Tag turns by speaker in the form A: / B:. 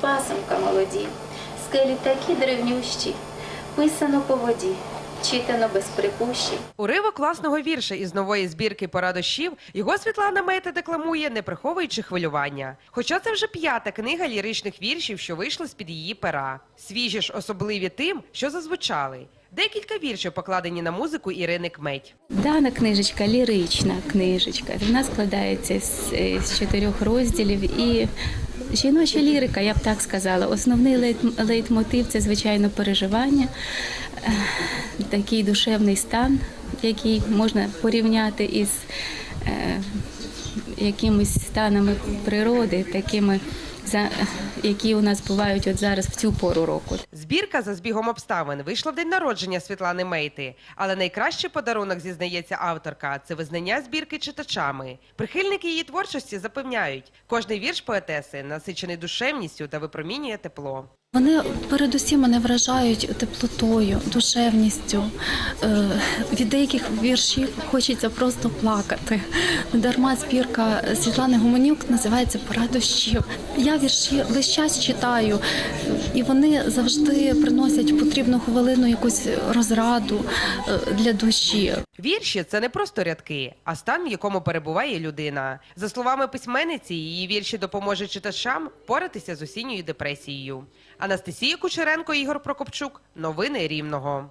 A: пасомка молоді, скелі такі древнющі, писано по воді, читано без припущень.
B: Уривок власного вірша із нової збірки «Пора дощів» його Світлана Мейта декламує, не приховуючи хвилювання. Хоча це вже п'ята книга ліричних віршів, що вийшла з-під її пера. Свіжі ж особливі тим, що зазвучали. Декілька віршів покладені на музику Ірини Кметь.
A: Дана книжечка лірична книжечка. Вона складається з, е, з чотирьох розділів і. Жіноча лірика, я б так сказала. Основний лейт- лейтмотив це звичайно переживання, такий душевний стан, який можна порівняти із е, якимись станами природи, такими які у нас бувають от зараз в цю пору року.
B: Збірка за збігом обставин вийшла в день народження Світлани Мейти. Але найкращий подарунок, зізнається авторка, це визнання збірки читачами. Прихильники її творчості запевняють, кожний вірш поетеси насичений душевністю та випромінює тепло.
C: Вони передусім мене вражають теплотою, душевністю. Е, Від деяких віршів хочеться просто плакати. Дарма збірка Світлани Гуменюк називається Пора дощів. Я вірші весь час читаю, і вони завжди приносять потрібну хвилину якусь розраду е, для душі.
B: Вірші це не просто рядки, а стан, в якому перебуває людина. За словами письменниці, її вірші допоможуть читачам поратися з осінньою депресією. Анастасія Кучеренко, Ігор Прокопчук. Новини Рівного.